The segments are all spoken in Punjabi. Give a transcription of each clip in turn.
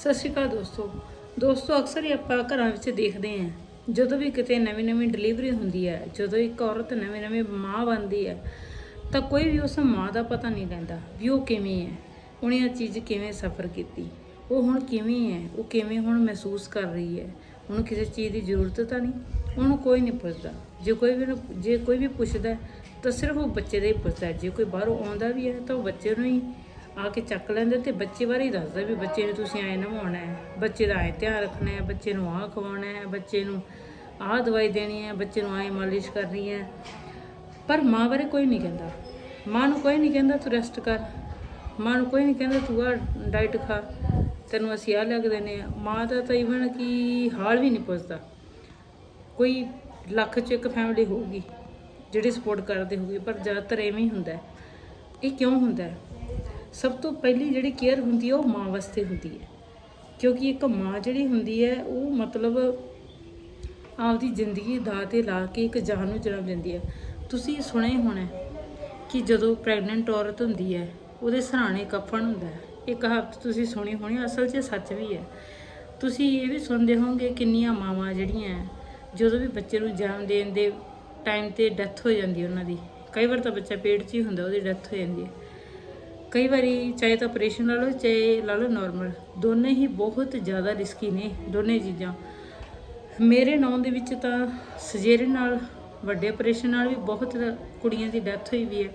ਸਤਿ ਸ਼੍ਰੀ ਅਕਾਲ ਦੋਸਤੋ। ਦੋਸਤੋ, ਅਕਸਰ ਹੀ ਆਪਾਂ ਘਰਾਂ ਵਿੱਚ ਦੇਖਦੇ ਆਂ ਜਦੋਂ ਵੀ ਕਿਤੇ ਨਵੀਂ ਨਵੀਂ ਡਿਲੀਵਰੀ ਹੁੰਦੀ ਹੈ, ਜਦੋਂ ਇੱਕ ਔਰਤ ਨਵੀਂ ਨਵੀਂ ਮਾਂ ਬਣਦੀ ਹੈ, ਤਾਂ ਕੋਈ ਵੀ ਉਸ ਮਾਂ ਦਾ ਪਤਾ ਨਹੀਂ ਲੈਂਦਾ ਵੀ ਉਹ ਕਿਵੇਂ ਹੈ, ਉਹਨੇ ਇਹ ਚੀਜ਼ ਕਿਵੇਂ ਸਫਰ ਕੀਤੀ, ਉਹ ਹੁਣ ਕਿਵੇਂ ਹੈ, ਉਹ ਕਿਵੇਂ ਹੁਣ ਮਹਿਸੂਸ ਕਰ ਰਹੀ ਹੈ, ਉਹਨੂੰ ਕਿਸੇ ਚੀਜ਼ ਦੀ ਜ਼ਰੂਰਤ ਤਾਂ ਨਹੀਂ, ਉਹਨੂੰ ਕੋਈ ਨਹੀਂ ਪੁੱਛਦਾ। ਜੇ ਕੋਈ ਵੀ ਉਹਨੂੰ- ਜੇ ਕੋਈ ਵੀ ਪੁੱਛਦਾ, ਤਾਂ ਸਿਰਫ ਉਹ ਬੱਚੇ ਦਾ ਹੀ ਪੁੱਛਦਾ, ਜੇ ਕੋਈ ਬਾਹਰੋਂ ਆਉਂਦਾ ਵੀ ਹੈ, ਤਾਂ ਉਹ ਬੱਚੇ ਨੂੰ ਹੀ ਆ ਕੇ ਚੱਕ ਲੈਂਦੇ ਤੇ ਬੱਚੇ ਬਾਰੇ ਹੀ ਦੱਸਦਾ ਵੀ ਬੱਚੇ ਨੂੰ ਤੁਸੀਂ ਐਂ ਨਵਾਉਣਾ ਹੈ। ਬੱਚੇ ਦਾ ਐਂ ਧਿਆਨ ਰੱਖਣਾ ਹੈ, ਬੱਚੇ ਨੂੰ ਆਹ ਖਵਾਉਣਾ ਹੈ, ਬੱਚੇ ਨੂੰ ਆਹ ਦਵਾਈ ਦੇਣੀ ਹੈ, ਬੱਚੇ ਨੂੰ ਐਂ ਮਾਲਿਸ਼ ਕਰਨੀ ਹੈ। ਪਰ ਮਾਂ ਬਾਰੇ ਕੋਈ ਨਹੀਂ ਕਹਿੰਦਾ। ਮਾਂ ਨੂੰ ਕੋਈ ਨਹੀਂ ਕਹਿੰਦਾ, ਤੂੰ ਰੈਸਟ ਕਰ। ਮਾਂ ਨੂੰ ਕੋਈ ਨਹੀਂ ਕਹਿੰਦਾ, ਤੂੰ ਆ ਡਾਈਟ ਖਾ। ਤੈਨੂੰ ਅਸੀਂ ਆਹ ਲਿਆ ਦਿੰਦੇ ਆ ਮਾਂ ਦਾ ਤਾਂ ਇਵਨ ਕਿ ਹਾਲ ਵੀ ਨਹੀਂ ਪੁੱਛਦਾ। ਕੋਈ ਲੱਖ ਚ ਇੱਕ ਫੈਮਿਲੀ ਹੋਊਗੀ, ਜਿਹੜੀ ਸਪੋਰਟ ਕਰਦੇ ਹੋਊਗੀ, ਪਰ ਜ਼ਿਆਦਾਤਰ ਐਵੇਂ ਹੀ ਹੁੰਦਾ ਇਹ ਕਿਉਂ ਹੁੰਦਾ ਹੈ? ਸਭ ਤੋਂ ਪਹਿਲੀ ਜਿਹੜੀ ਕੇਅਰ ਹੁੰਦੀ ਹੈ, ਉਹ ਮਾਂ ਵਾਸਤੇ ਹੁੰਦੀ ਹੈ। ਕਿਉਂਕਿ ਇੱਕ ਮਾਂ ਜਿਹੜੀ ਹੁੰਦੀ ਹੈ, ਉਹ ਮਤਲਬ ਆਪਦੀ ਜ਼ਿੰਦਗੀ ਦਾ ਤੇ ਲਾ ਕੇ ਇੱਕ ਜਾਨ ਨੂੰ ਜਨਮ ਦਿੰਦੀ ਹੈ। ਤੁਸੀਂ ਸੁਣਿਆ ਹੀ ਹੋਣਾ ਕਿ ਜਦੋਂ ਪ੍ਰੈਗਨੈਂਟ ਔਰਤ ਹੁੰਦੀ ਹੈ, ਉਹਦੇ ਸਰਾਣੇ ਕਫਨ ਹੁੰਦਾ ਹੈ। ਇਹ ਕਹਾਵਤ ਤੁਸੀਂ ਸੁਣੀ ਹੋਣੀ, ਅਸਲ 'ਚ ਸੱਚ ਵੀ ਹੈ। ਤੁਸੀਂ ਇਹ ਵੀ ਸੁਣਦੇ ਹੋਵੋਗੇ ਕਿੰਨੀਆਂ ਮਾਵਾਂ ਜਿਹੜੀਆਂ ਜਦੋਂ ਵੀ ਬੱਚੇ ਨੂੰ ਜਨਮ ਦੇਣ ਦੇ ਟਾਈਮ ਤੇ ਡੈਥ ਹੋ ਜਾਂਦੀ ਉਹਨਾਂ ਦੀ। ਕਈ ਵਾਰ ਤਾਂ ਬੱਚਾ ਪੇਟ 'ਚ ਹੀ ਹੁੰਦਾ, ਉਹਦੀ ਡੈਥ ਹੋ ਜਾਂਦੀ ਹੈ। ਕਈ ਵਾਰੀ ਚਾਹੇ ਤਾਂ ਆਪਰੇਸ਼ਨ ਲਾ ਲਓ, ਚਾਹੇ ਲਾ ਲਓ ਨਾਰਮਲ ਦੋਨੇ ਹੀ ਬਹੁਤ ਜ਼ਿਆਦਾ ਰਿਸਕੀ ਨੇ, ਦੋਨੇ ਚੀਜ਼ਾਂ। ਮੇਰੇ ਨਾਂ ਦੇ ਵਿੱਚ ਤਾਂ ਸਜੇਰੇ ਨਾਲ, ਵੱਡੇ ਆਪਰੇਸ਼ਨ ਨਾਲ ਵੀ ਬਹੁਤ ਕੁੜੀਆਂ ਦੀ ਡੈਥ ਹੋਈ ਵੀ ਹੈ।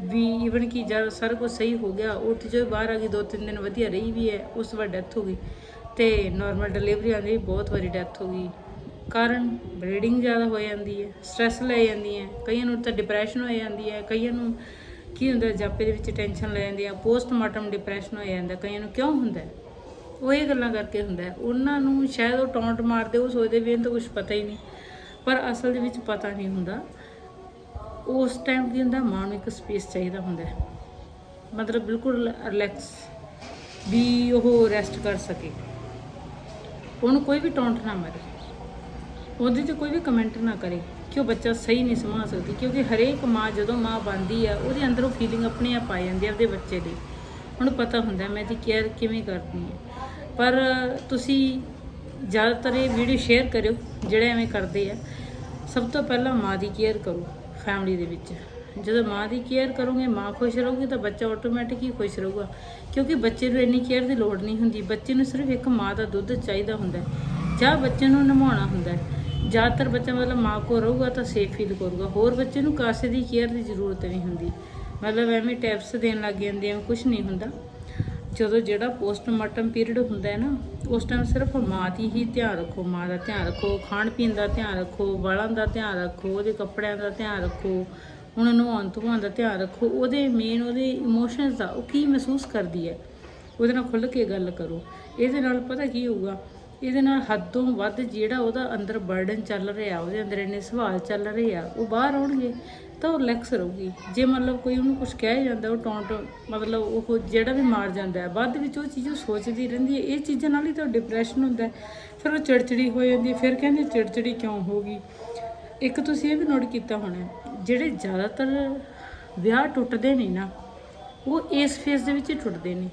ਵੀ ਈਵਨ ਕਿ ਜਦ ਸਾਰਾ ਕੁਝ ਸਹੀ ਹੋ ਗਿਆ ਉੱਠ ਜੋ ਬਾਹਰ ਆ ਗਈ, ਦੋ ਤਿੰਨ ਦਿਨ ਵਧੀਆ ਰਹੀ ਵੀ ਹੈ, ਉਸ ਤੋਂ ਬਾਅਦ ਡੈਥ ਹੋ ਗਈ। ਤੇ ਨਾਰਮਲ ਡਿਲੀਵਰੀਆਂ ਦੀ ਬਹੁਤ ਵਾਰੀ ਡੈਥ ਹੋ ਗਈ। ਕਾਰਨ ਬਲੀਡਿੰਗ ਜ਼ਿਆਦਾ ਹੋ ਜਾਂਦੀ ਹੈ ਸਟ੍ਰੈਸ ਲੈ ਜਾਂਦੀ ਹੈ। ਕਈਆਂ ਨੂੰ ਤਾਂ ਡਿਪਰੈਸ਼ਨ ਹੋ ਜਾਂਦੀ ਹੈ, ਕਈਆਂ ਨੂੰ ਕੀ ਹੁੰਦਾ ਜਾਪੇ ਦੇ ਵਿੱਚ ਟੈਨਸ਼ਨ ਲੈ ਜਾਂਦੀ ਆ ਪੋਸਟਮਾਰਟਮ ਡਿਪਰੈਸ਼ਨ ਹੋ ਜਾਂਦਾ, ਕਈਆਂ ਨੂੰ ਕਿਉਂ ਹੁੰਦਾ ਉਹ ਇਹ ਗੱਲਾਂ ਕਰਕੇ ਹੁੰਦਾ ਉਹਨਾਂ ਨੂੰ ਸ਼ਾਇਦ ਉਹ ਟੌਂਟ ਮਾਰਦੇ, ਉਹ ਸੋਚਦੇ ਵੀ ਇਹਨਾਂ ਤਾਂ ਕੁਝ ਪਤਾ ਹੀ ਨਹੀਂ। ਪਰ ਅਸਲ ਦੇ ਵਿੱਚ ਪਤਾ ਨਹੀਂ ਹੁੰਦਾ। ਉਸ ਟਾਈਮ ਕੀ ਹੁੰਦਾ? ਮਾਂ ਨੂੰ ਇੱਕ ਸਪੇਸ ਚਾਹੀਦਾ ਹੁੰਦਾ ਮਤਲਬ ਬਿਲਕੁਲ ਰਿਲੈਕਸ ਵੀ ਉਹ ਰੈਸਟ ਕਰ ਸਕੇ। ਉਹਨੂੰ ਕੋਈ ਵੀ ਟੌਂਟ ਨਾ ਮਾਰੇ। ਉਹਦੇ ਤੇ ਕੋਈ ਵੀ ਕਮੈਂਟ ਨਾ ਕਰੇ। ਕਿ ਉਹ ਬੱਚਾ ਸਹੀ ਨਹੀਂ ਸਮਾ ਸਕਦੀ, ਕਿਉਂਕਿ ਹਰੇਕ ਮਾਂ ਜਦੋਂ ਮਾਂ ਬਣਦੀ ਆ, ਉਹਦੇ ਅੰਦਰੋਂ ਫੀਲਿੰਗ ਆਪਣੇ ਆਪ ਆ ਜਾਂਦੀ ਆ ਉਹਦੇ ਬੱਚੇ ਦੀ। ਉਹਨੂੰ ਪਤਾ ਹੁੰਦਾ, ਮੈਂ ਇਹਦੀ ਕੇਅਰ ਕਿਵੇਂ ਕਰਨੀ ਹੈ ਪਰ ਤੁਸੀਂ ਜ਼ਿਆਦਾਤਰ ਇਹ ਵੀਡੀਓ ਸ਼ੇਅਰ ਕਰਿਓ, ਜਿਹੜੇ ਐਵੇਂ ਕਰਦੇ ਆ। ਸਭ ਤੋਂ ਪਹਿਲਾਂ ਮਾਂ ਦੀ ਕੇਅਰ ਕਰੋ ਫੈਮਿਲੀ ਦੇ ਵਿੱਚ। ਜਦੋਂ ਮਾਂ ਦੀ ਕੇਅਰ ਕਰੋਗੇ, ਮਾਂ ਖੁਸ਼ ਰਹੂਗੀ, ਤਾਂ ਬੱਚਾ ਆਟੋਮੈਟਿਕ ਹੀ ਖੁਸ਼ ਰਹੂਗਾ। ਕਿਉਂਕਿ ਬੱਚੇ ਨੂੰ ਇੰਨੀ ਕੇਅਰ ਦੀ ਲੋੜ ਨਹੀਂ ਹੁੰਦੀ। ਬੱਚੇ ਨੂੰ ਸਿਰਫ ਇੱਕ ਮਾਂ ਦਾ ਦੁੱਧ ਚਾਹੀਦਾ ਹੁੰਦਾ। ਜਾਂ ਬੱਚੇ ਨੂੰ ਨਮਾਉਣਾ ਹੁੰਦਾ। ਜ਼ਿਆਦਾਤਰ ਬੱਚਾ ਮਤਲਬ ਮਾਂ ਕੋ ਰਹੂਗਾ ਤਾਂ ਸੇਫ ਫੀਲ ਕਰੂਗਾ। ਹੋਰ ਬੱਚੇ ਨੂੰ ਕਾਸੇ ਦੀ ਕੇਅਰ ਦੀ ਜ਼ਰੂਰਤ ਨਹੀਂ ਹੁੰਦੀ। ਮਤਲਬ ਐਵੇਂ ਟੈਪਸ ਦੇਣ ਲੱਗ ਜਾਂਦੇ ਆ ਕੁਝ ਨਹੀਂ ਹੁੰਦਾ। ਜਦੋਂ ਜਿਹੜਾ ਪੋਸਟਮਾਰਟਮ ਪੀਰੀਅਡ ਹੁੰਦਾ ਹੈ ਨਾ, ਉਸ ਟਾਈਮ ਸਿਰਫ ਮਾਂ ਦੀ ਹੀ ਧਿਆਨ ਰੱਖੋ, ਮਾਂ ਦਾ ਧਿਆਨ ਰੱਖੋ, ਖਾਣ ਪੀਣ ਦਾ ਧਿਆਨ ਰੱਖੋ, ਵਾਲਾਂ ਦਾ ਧਿਆਨ ਰੱਖੋ, ਉਹਦੇ ਕੱਪੜਿਆਂ ਦਾ ਧਿਆਨ ਰੱਖੋ ਉਹਨਾਂ ਨੂੰ ਨਹਾਉਣ ਧੋਣ ਦਾ ਧਿਆਨ ਰੱਖੋ, ਉਹਦੇ ਮੇਨ ਉਹਦੇ ਇਮੋਸ਼ਨਸ ਦਾ ਉਹ ਕੀ ਮਹਿਸੂਸ ਕਰਦੀ ਹੈ, ਉਹਦੇ ਨਾਲ ਖੁੱਲ੍ਹ ਕੇ ਗੱਲ ਕਰੋ। ਇਹਦੇ ਨਾਲ ਪਤਾ ਕੀ ਹੋਊਗਾ ਇਹਦੇ ਨਾਲ ਹੱਦ ਤੋਂ ਵੱਧ ਜਿਹੜਾ ਉਹਦਾ ਅੰਦਰ ਬਰਡਨ ਚੱਲ ਰਿਹਾ, ਉਹਦੇ ਅੰਦਰ ਇੰਨੇ ਸਵਾਲ ਚੱਲ ਰਹੇ ਆ, ਉਹ ਬਾਹਰ ਆਉਣਗੇ ਤਾਂ ਉਹ ਰਿਲੈਕਸ ਰਹੂਗੀ। ਜੇ ਮਤਲਬ ਕੋਈ ਉਹਨੂੰ ਕੁਝ ਕਹਿ ਜਾਂਦਾ, ਉਹ ਟੌਂਟ ਮਤਲਬ ਉਹ ਜਿਹੜਾ ਵੀ ਮਾਰ ਜਾਂਦਾ ਹੈ ਬਾਅਦ ਵਿੱਚ ਉਹ ਚੀਜ਼ ਉਹ ਸੋਚਦੀ ਰਹਿੰਦੀ ਹੈ। ਇਹ ਚੀਜ਼ਾਂ ਨਾਲ ਹੀ ਤਾਂ ਡਿਪਰੈਸ਼ਨ ਹੁੰਦਾ ਫਿਰ ਉਹ ਚਿੜਚਿੜੀ ਹੋ ਜਾਂਦੀ ਫਿਰ ਕਹਿੰਦੇ ਚਿੜਚਿੜੀ ਕਿਉਂ ਹੋ ਗਈ? ਇੱਕ ਤੁਸੀਂ ਇਹ ਵੀ ਨੋਟ ਕੀਤਾ ਹੋਣਾ ਜਿਹੜੇ ਜ਼ਿਆਦਾਤਰ ਵਿਆਹ ਟੁੱਟਦੇ ਨੇ ਨਾ, ਉਹ ਇਸ ਫੇਸ ਦੇ ਵਿੱਚ ਹੀ ਟੁੱਟਦੇ ਨੇ।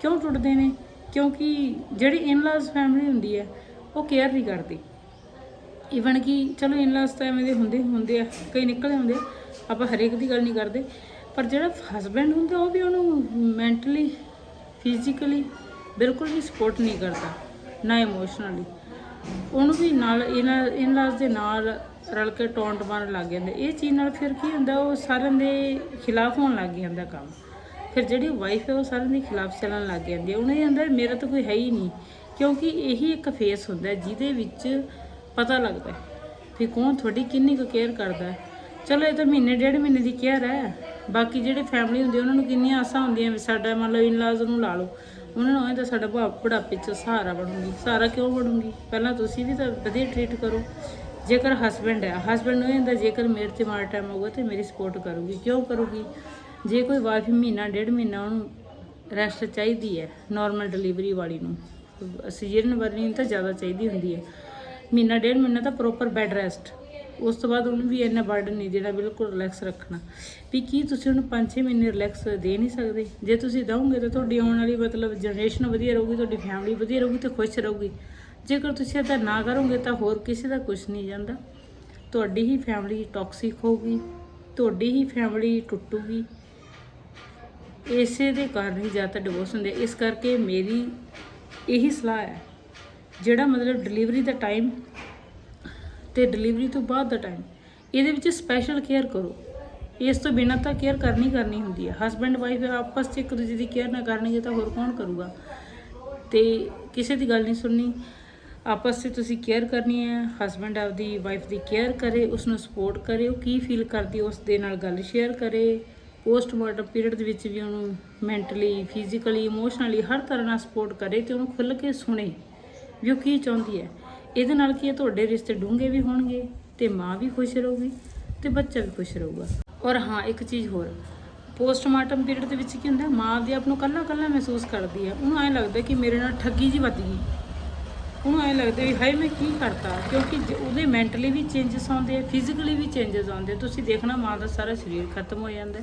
ਕਿਉਂ ਟੁੱਟਦੇ ਨੇ? ਕਿਉਂਕਿ ਜਿਹੜੀ ਇਨਲਾਜ਼ ਫੈਮਿਲੀ ਹੁੰਦੀ ਹੈ, ਉਹ ਕੇਅਰ ਨਹੀਂ ਕਰਦੀ। ਇਵਨ ਕਿ ਚਲੋ ਇਨਲਾਜ਼ ਤਾਂ ਐਵੇਂ ਦੇ ਹੁੰਦੇ ਹੁੰਦੇ ਆ, ਕਈ ਨਿਕਲੇ ਹੁੰਦੇ ਆ, ਆਪਾਂ ਹਰੇਕ ਦੀ ਗੱਲ ਨਹੀਂ ਕਰਦੇ। ਪਰ ਜਿਹੜਾ ਹਸਬੈਂਡ ਹੁੰਦਾ, ਉਹ ਵੀ ਉਹਨੂੰ ਮੈਂਟਲੀ ਫਿਜ਼ੀਕਲੀ ਬਿਲਕੁਲ ਵੀ ਸਪੋਰਟ ਨਹੀਂ ਕਰਦਾ, ਨਾ ਇਮੋਸ਼ਨਲੀ ਉਹਨੂੰ ਵੀ ਨਾਲ ਇਹਨਾਂ ਇਨਲਾਜ਼ ਦੇ ਨਾਲ ਰਲ ਕੇ ਟੌਂਟ ਮਾਰਨ ਲੱਗ ਜਾਂਦੇ। ਇਹ ਚੀਜ਼ ਨਾਲ ਫਿਰ ਕੀ ਹੁੰਦਾ, ਉਹ ਸਾਰਿਆਂ ਦੇ ਖਿਲਾਫ ਹੋਣ ਲੱਗ ਜਾਂਦਾ ਕੰਮ। ਫਿਰ ਜਿਹੜੀ ਵਾਈਫ ਹੈ ਉਹ ਸਾਰਿਆਂ ਦੇ ਖਿਲਾਫ ਚੱਲਣ ਲੱਗ ਜਾਂਦੀ ਹੈ। ਉਹਨੇ ਅੰਦਰ ਮੇਰਾ ਤਾਂ ਕੋਈ ਹੈ ਹੀ ਨਹੀਂ, ਕਿਉਂਕਿ ਇਹੀ ਇੱਕ ਫੇਸ ਹੁੰਦਾ ਜਿਹਦੇ ਵਿੱਚ ਪਤਾ ਲੱਗਦਾ ਵੀ ਕੌਣ ਤੁਹਾਡੀ ਕਿੰਨੀ ਕੁ ਕੇਅਰ ਕਰਦਾ ਚਲੋ ਇਹ ਤਾਂ ਮਹੀਨੇ, ਡੇਢ ਮਹੀਨੇ ਦੀ ਕੇਅਰ ਹੈ। ਬਾਕੀ ਜਿਹੜੇ ਫੈਮਿਲੀ ਹੁੰਦੀ ਉਹਨਾਂ ਨੂੰ ਕਿੰਨੀਆਂ ਆਸਾਂ ਹੁੰਦੀਆਂ ਵੀ ਸਾਡਾ ਮੰਨ ਲਓ ਇਨ-ਲਾਜ਼ ਨੂੰ ਲਾ ਲਓ। ਉਹਨਾਂ ਨੂੰ ਇਹ ਤਾਂ ਸਾਡਾ ਬੁਢਾ- ਬੁਢਾਪੇ 'ਚ ਸਹਾਰਾ ਬਣੂਗੀ। ਸਹਾਰਾ ਕਿਉਂ ਬਣੂਗੀ? ਪਹਿਲਾਂ ਤੁਸੀਂ ਵੀ ਤਾਂ ਵਧੀਆ ਟਰੀਟ ਕਰੋ। ਜੇਕਰ ਹਸਬੈਂਡ ਹੈ ਹਸਬੈਂਡ ਨੂੰ ਇਹ ਹੁੰਦਾ ਜੇਕਰ ਮੇਰੇ ਤੇ ਮਾੜਾ ਟਾਈਮ ਹੋਊਗਾ ਤੇ ਮੇਰੀ ਸਪੋਰਟ ਕਰੂਗੀ। ਕਿਉਂ ਕਰੂਗੀ? ਜੇ ਕੋਈ ਵਾਈਫ ਮਹੀਨਾ, ਡੇਢ ਮਹੀਨਾ ਉਹਨੂੰ ਰੈਸਟ ਚਾਹੀਦੀ ਹੈ ਨਾਰਮਲ ਡਿਲੀਵਰੀ ਵਾਲੀ ਨੂੰ ਸੀਜ਼ਨ ਵਾਲੀ ਨੂੰ ਤਾਂ ਜ਼ਿਆਦਾ ਚਾਹੀਦੀ ਹੁੰਦੀ ਹੈ। ਮਹੀਨਾ, ਡੇਢ ਮਹੀਨਾ ਤਾਂ ਪ੍ਰੋਪਰ ਬੈੱਡ ਰੈਸਟ ਉਸ ਤੋਂ ਬਾਅਦ ਉਹਨੂੰ ਵੀ ਇੰਨਾ ਬਰਡਨ ਨਹੀਂ ਦੇਣਾ ਬਿਲਕੁਲ ਰਿਲੈਕਸ ਰੱਖਣਾ। ਵੀ ਕੀ ਤੁਸੀਂ ਉਹਨੂੰ 5-6 ਮਹੀਨੇ ਰਿਲੈਕਸ ਦੇ ਨਹੀਂ ਸਕਦੇ? ਜੇ ਤੁਸੀਂ ਦਵੋਗੇ ਤਾਂ ਤੁਹਾਡੀ ਆਉਣ ਵਾਲੀ ਮਤਲਬ ਜਨਰੇਸ਼ਨ ਵਧੀਆ ਰਹੂਗੀ, ਤੁਹਾਡੀ ਫੈਮਿਲੀ ਵਧੀਆ ਰਹੂਗੀ ਤੇ ਖੁਸ਼ ਰਹੂਗੀ। ਜੇਕਰ ਤੁਸੀਂ ਇਹਦਾ ਨਾ ਕਰੋਗੇ ਤਾਂ ਹੋਰ ਕਿਸੇ ਦਾ ਕੁਝ ਨਹੀਂ ਜਾਂਦਾ। ਤੁਹਾਡੀ ਹੀ ਫੈਮਿਲੀ ਟੌਕਸਿਕ ਹੋਊਗੀ, ਤੁਹਾਡੀ ਹੀ ਫੈਮਿਲੀ ਟੁੱਟੂਗੀ। ਇਸੇ ਦੇ ਕਾਰਨ ਹੀ ਜ਼ਿਆਦਾ ਡਿਵੋਰਸ ਹੁੰਦੇ ਇਸ ਕਰਕੇ ਮੇਰੀ ਇਹੀ ਸਲਾਹ ਹੈ, ਜਿਹੜਾ ਮਤਲਬ ਡਿਲੀਵਰੀ ਦਾ ਟਾਈਮ ਤੇ ਡਿਲੀਵਰੀ ਤੋਂ ਬਾਅਦ ਦਾ ਟਾਈਮ ਇਹਦੇ ਵਿੱਚ ਸਪੈਸ਼ਲ ਕੇਅਰ ਕਰੋ। ਇਸ ਤੋਂ ਬਿਨਾਂ ਤਾਂ ਕੇਅਰ ਕਰਨੀ ਕਰਨੀ ਹੁੰਦੀ ਹੈ ਹਸਬੈਂਡ ਵਾਈਫ ਆਪਸ 'ਚ ਇੱਕ ਦੂਜੇ ਦੀ ਕੇਅਰ ਨਾ ਕਰਨਗੇ ਤਾਂ ਹੋਰ ਕੌਣ ਕਰੂਗਾ? ਤੇ ਕਿਸੇ ਦੀ ਗੱਲ ਨਹੀਂ ਸੁਣਨੀ। ਆਪਸ 'ਚ ਤੁਸੀਂ ਕੇਅਰ ਕਰਨੀ ਹੈ ਹਸਬੈਂਡ ਆਪਦੀ ਵਾਈਫ ਦੀ ਕੇਅਰ ਕਰੇ ਉਸ ਨੂੰ ਸਪੋਰਟ ਕਰੇ, ਉਹ ਕੀ ਫੀਲ ਕਰਦੀ ਉਸ ਦੇ ਨਾਲ ਗੱਲ ਸ਼ੇਅਰ ਕਰੇ। ਪੋਸਟਮਾਰਟਮ ਪੀਰੀਅਡ ਦੇ ਵਿੱਚ ਵੀ ਉਹਨੂੰ ਮੈਂਟਲੀ, ਫਿਜ਼ੀਕਲੀ, ਇਮੋਸ਼ਨਲੀ ਹਰ ਤਰ੍ਹਾਂ ਨਾਲ ਸਪੋਰਟ ਕਰੇ ਤੇ ਉਹਨੂੰ ਖੁੱਲ੍ਹ ਕੇ ਸੁਣੇ ਵੀ ਉਹ ਕੀ ਚਾਹੁੰਦੀ ਹੈ। ਇਹਦੇ ਨਾਲ ਕੀ ਹੈ, ਤੁਹਾਡੇ ਰਿਸ਼ਤੇ ਡੂੰਘੇ ਵੀ ਹੋਣਗੇ ਤੇ ਮਾਂ ਵੀ ਖੁਸ਼ ਰਹੂਗੀ ਤੇ ਬੱਚਾ ਵੀ ਖੁਸ਼ ਰਹੂਗਾ। ਔਰ ਹਾਂ, ਇੱਕ ਚੀਜ਼ ਹੋਰ, ਪੋਸਟਮਾਰਟਮ ਪੀਰੀਅਡ ਦੇ ਵਿੱਚ ਕੀ ਹੁੰਦਾ, ਮਾਂ ਆਪਦੇ ਆਪ ਨੂੰ ਕੱਲਾ ਕੱਲਾ ਮਹਿਸੂਸ ਕਰਦੀ ਹੈ। ਉਹਨੂੰ ਐਂ ਲੱਗਦਾ ਕਿ ਮੇਰੇ ਨਾਲ ਠੱਗੀ ਜੀ ਵੱਜ ਗਈ। ਉਹਨੂੰ ਐਂ ਲੱਗਦਾ ਵੀ ਹਾਏ, ਮੈਂ ਕੀ ਕਰਤਾ? ਕਿਉਂਕਿ ਜ- ਉਹਦੇ ਮੈਂਟਲੀ ਵੀ ਚੇਂਜਸ ਆਉਂਦੇ ਆ ਫਿਜ਼ੀਕਲੀ ਵੀ ਚੇਂਜਸ ਆਉਂਦੇ ਤੁਸੀਂ ਦੇਖਣਾ ਮਾਂ ਦਾ ਸਾਰਾ ਸਰੀਰ ਖਤਮ ਹੋ ਜਾਂਦਾ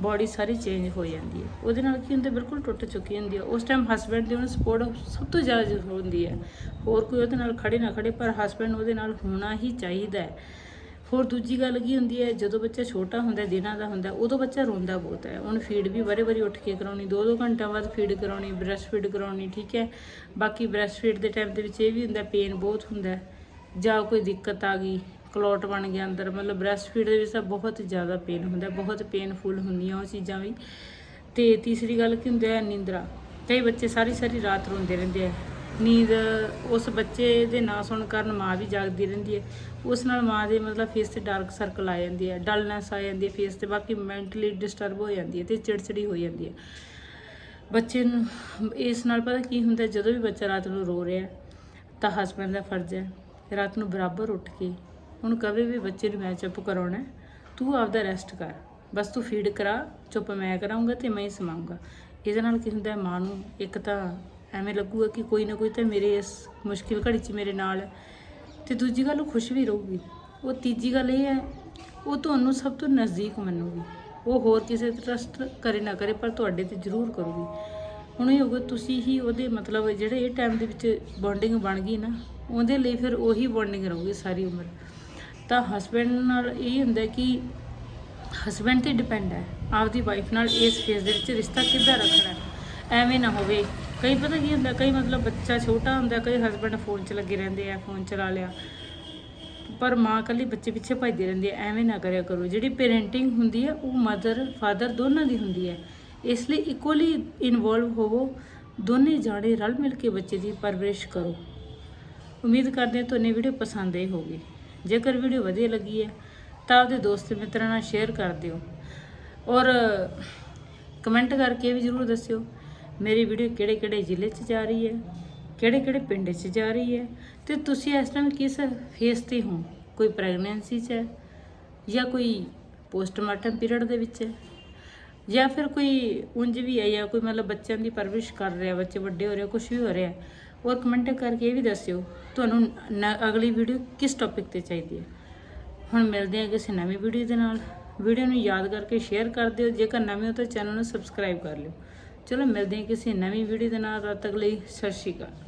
ਬਾਡੀ ਸਾਰੀ ਚੇਂਜ ਹੋ ਜਾਂਦੀ ਹੈ। ਉਹਦੇ ਨਾਲ ਕੀ ਹੁੰਦਾ, ਬਿਲਕੁਲ ਟੁੱਟ ਚੁੱਕੀ ਹੁੰਦੀ ਹੈ। ਉਸ ਟਾਈਮ ਹਸਬੈਂਡ ਦੀ ਉਹਨੂੰ ਸਪੋਰਟ ਸਭ ਤੋਂ ਜ਼ਿਆਦਾ ਜ਼ਰੂਰ ਹੁੰਦੀ ਹੈ। ਹੋਰ ਕੋਈ ਉਹਦੇ ਨਾਲ ਖੜੇ ਨਾ ਖੜੇ ਪਰ ਹਸਬੈਂਡ ਉਹਦੇ ਨਾਲ ਹੋਣਾ ਹੀ ਚਾਹੀਦਾ ਹੈ। ਹੋਰ ਦੂਜੀ ਗੱਲ ਕੀ ਹੁੰਦੀ ਹੈ, ਜਦੋਂ ਬੱਚਾ ਛੋਟਾ ਹੁੰਦਾ, ਦਿਨਾਂ ਦਾ ਹੁੰਦਾ, ਉਦੋਂ ਬੱਚਾ ਰੋਂਦਾ ਬਹੁਤ ਹੈ। ਉਹਨੂੰ ਫੀਡ ਵੀ ਵਾਰੀ ਵਾਰੀ ਉੱਠ ਕੇ ਕਰਾਉਣੀ, ਦੋ ਦੋ ਘੰਟਿਆਂ ਬਾਅਦ ਫੀਡ ਕਰਾਉਣੀ ਬ੍ਰੈਸਟ ਫੀਡ ਕਰਾਉਣੀ, ਠੀਕ ਹੈ? ਬਾਕੀ ਬ੍ਰੈਸਟ ਫੀਡ ਦੇ ਟਾਈਮ ਦੇ ਵਿੱਚ ਇਹ ਵੀ ਹੁੰਦਾ ਪੇਨ ਬਹੁਤ ਹੁੰਦਾ ਜਾਂ ਕੋਈ ਦਿੱਕਤ ਆ ਗਈ ਕਲੋਟ ਬਣ ਗਿਆ ਅੰਦਰ, ਮਤਲਬ ਬ੍ਰੈਸਟ ਫੀਡ ਦੇ ਵਿੱਚ ਤਾਂ ਬਹੁਤ ਜ਼ਿਆਦਾ ਪੇਨ ਹੁੰਦਾ, ਬਹੁਤ ਪੇਨਫੁਲ ਹੁੰਦੀਆਂ ਉਹ ਚੀਜ਼ਾਂ ਵੀ। ਤੇ ਤੀਸਰੀ ਗੱਲ ਕੀ ਹੁੰਦਾ ਹੈ, ਨਿੰਦਰਾ। ਕਈ ਬੱਚੇ ਸਾਰੀ ਸਾਰੀ ਰਾਤ ਰੋਂਦੇ ਰਹਿੰਦੇ ਆ। ਨੀਂਦ ਉਸ ਬੱਚੇ ਦੇ ਨਾ ਸੁਣਨ ਕਾਰਨ ਮਾਂ ਵੀ ਜਾਗਦੀ ਰਹਿੰਦੀ ਹੈ। ਉਸ ਨਾਲ ਮਾਂ ਦੇ ਮਤਲਬ ਫੇਸ ਤੇ ਡਾਰਕ ਸਰਕਲ ਆ ਜਾਂਦੀ ਹੈ ਡਲਨੈਸ ਆ ਜਾਂਦੀ ਹੈ ਫੇਸ ਤੇ, ਬਾਕੀ ਮੈਂਟਲੀ ਡਿਸਟਰਬ ਹੋ ਜਾਂਦੀ ਹੈ ਤੇ ਚਿੜਚਿੜੀ ਹੋ ਜਾਂਦੀ ਹੈ। ਬੱਚੇ ਨੂੰ, ਇਸ ਨਾਲ ਪਤਾ ਕੀ ਹੁੰਦਾ, ਜਦੋਂ ਵੀ ਬੱਚਾ ਰਾਤ ਨੂੰ ਰੋ ਰਿਹਾ ਤਾਂ ਹਸਬੈਂਡ ਦਾ ਫਰਜ਼ ਹੈ, ਰਾਤ ਨੂੰ ਬਰਾਬਰ ਉੱਠ ਕੇ ਹੁਣ ਕਵੇ ਵੀ ਬੱਚੇ ਨੂੰ ਮੈਂ ਚੁੱਪ ਕਰਾਉਣਾ ਤੂੰ ਆਪਦਾ ਰੈਸਟ ਕਰ। ਬਸ ਤੂੰ ਫੀਡ ਕਰਾ, ਚੁੱਪ ਮੈਂ ਕਰਾਉਂਗਾ ਤੇ ਮੈਂ ਹੀ ਸਮਾਉਂਗਾ ਇਹਦੇ ਨਾਲ ਕੀ ਹੁੰਦਾ ਹੈ, ਮਾਂ ਨੂੰ ਇੱਕ ਤਾਂ ਐਵੇਂ ਲੱਗੂਗਾ ਕਿ ਕੋਈ ਨਾ ਕੋਈ ਤਾਂ ਮੇਰੇ ਇਸ ਮੁਸ਼ਕਿਲ ਘੜੀ 'ਚ ਮੇਰੇ ਨਾਲ ਹੈ ਤੇ ਦੂਜੀ ਗੱਲ ਉਹ ਖੁਸ਼ ਵੀ ਰਹੂਗੀ। ਉਹ ਤੀਜੀ ਗੱਲ ਇਹ ਹੈ, ਉਹ ਤੁਹਾਨੂੰ ਸਭ ਤੋਂ ਨਜ਼ਦੀਕ ਮੰਨੂਗੀ। ਉਹ ਹੋਰ ਕਿਸੇ ਤੇ ਟਰਸਟ ਕਰੇ ਨਾ ਕਰੇ, ਪਰ ਤੁਹਾਡੇ ਤੇ ਜ਼ਰੂਰ ਕਰੂਗੀ। ਹੁਣ ਇਹ ਹੋਗਾ ਤੁਸੀਂ ਹੀ ਉਹਦੇ ਮਤਲਬ ਜਿਹੜੇ ਇਹ ਟਾਈਮ ਦੇ ਵਿੱਚ ਬੌਂਡਿੰਗ ਬਣ ਗਈ ਨਾ, ਉਹਦੇ ਲਈ ਫਿਰ ਉਹੀ ਬੌਂਡਿੰਗ ਰਹੂਗੀ ਸਾਰੀ ਉਮਰ। ਤਾਂ ਹਸਬੈਂਡ ਨਾਲ ਇਹ ਹੁੰਦਾ ਕਿ ਹਸਬੈਂਡ ਤੇ ਡਿਪੈਂਡ ਹੈ। ਆਪਦੀ ਵਾਈਫ ਨਾਲ ਇਸ ਫੇਸ ਦੇ ਵਿੱਚ ਰਿਸ਼ਤਾ ਕਿੱਦਾਂ ਰੱਖਣਾ ਐਵੇਂ ਨਾ ਹੋਵੇ। ਕਈ ਪਤਾ ਕੀ ਹੁੰਦਾ, ਕਈ ਮਤਲਬ ਬੱਚਾ ਛੋਟਾ ਹੁੰਦਾ, ਕਈ ਹਸਬੈਂਡ ਫੋਨ 'ਚ ਲੱਗੇ ਰਹਿੰਦੇ ਆ ਫੋਨ ਚਲਾ ਲਿਆ। ਪਰ ਮਾਂ ਕੱਲੀ ਬੱਚੇ ਪਿੱਛੇ ਭੱਜਦੀ ਰਹਿੰਦੀ ਹੈ। ਐਵੇਂ ਨਾ ਕਰਿਆ ਕਰੋ। ਜਿਹੜੀ ਪੇਰੈਂਟਿੰਗ ਹੁੰਦੀ ਹੈ, ਉਹ ਮਦਰ ਫਾਦਰ ਦੋਨਾਂ ਦੀ ਹੁੰਦੀ ਹੈ। ਇਸ ਲਈ ਇਕੁਅਲੀ ਇਨਵੋਲਵ ਹੋਵੋ। ਦੋਨੇ ਜਾਣੇ ਰਲ ਮਿਲ ਕੇ ਬੱਚੇ ਦੀ ਪਰਵਰਿਸ਼ ਕਰੋ। ਉਮੀਦ ਕਰਦੇ ਹਾਂ ਤੁਹਾਨੂੰ ਵੀਡੀਓ ਪਸੰਦ ਆਈ ਹੋਗੀ ਜੇਕਰ ਵੀਡੀਓ ਵਧੀਆ ਲੱਗੀ ਹੈ, ਤਾਂ ਆਪਦੇ ਦੋਸਤ ਮਿੱਤਰਾਂ ਨਾਲ ਸ਼ੇਅਰ ਕਰ ਦਿਓ। ਔਰ ਕਮੈਂਟ ਕਰਕੇ ਵੀ ਜਰੂਰ ਦੱਸਿਓ, ਮੇਰੀ ਵੀਡੀਓ ਕਿਹੜੇ ਕਿਹੜੇ ਜ਼ਿਲ੍ਹੇ 'ਚ ਜਾ ਰਹੀ ਹੈ ਕਿਹੜੇ ਕਿਹੜੇ ਪਿੰਡ 'ਚ ਜਾ ਰਹੀ ਹੈ, ਤੇ ਤੁਸੀਂ ਇਸ ਟਾਈਮ ਕਿਸ ਫੇਸ ਤੇ ਹੋ? ਕੋਈ ਪ੍ਰੈਗਨੈਂਸੀ 'ਚ ਹੈ ਜਾਂ ਕੋਈ ਪੋਸਟਮਾਰਟਮ ਪੀਰੀਅਡ ਦੇ ਵਿੱਚ ਹੈ? ਜਾਂ ਫਿਰ ਕੋਈ ਉਂਝ ਵੀ ਹੈ ਜਾਂ ਕੋਈ ਮਤਲਬ ਬੱਚਿਆਂ ਦੀ ਪਰਵਰਿਸ਼ ਕਰ ਰਿਹਾ, ਬੱਚੇ ਵੱਡੇ ਹੋ ਰਹੇ ਕੁਝ ਵੀ ਹੋ ਰਿਹਾ ਔਰ ਕਮੈਂਟ ਕਰਕੇ ਇਹ ਵੀ ਦੱਸਿਓ, ਤੁਹਾਨੂੰ ਅਗਲੀ ਵੀਡੀਓ ਕਿਸ ਟੌਪਿਕ ਤੇ ਚਾਹੀਦੀ ਹੈ? ਹੁਣ ਮਿਲਦੇ ਹਾਂ ਕਿਸੇ ਨਵੀਂ ਵੀਡੀਓ ਦੇ ਨਾਲ। ਵੀਡੀਓ ਨੂੰ ਯਾਦ ਕਰਕੇ ਸ਼ੇਅਰ ਕਰ ਦਿਓ, ਜੇਕਰ ਨਵੇਂ ਹੋ ਤਾਂ ਚੈਨਲ ਨੂੰ ਸਬਸਕ੍ਰਾਈਬ ਕਰ ਲਿਓ। ਚਲੋ ਮਿਲਦੇ ਹਾਂ ਕਿਸੇ ਨਵੀਂ ਵੀਡੀਓ ਦੇ ਨਾਲ, ਤਦ ਤੱਕ ਲਈ ਸਤਿ ਸ਼੍ਰੀ ਅਕਾਲ।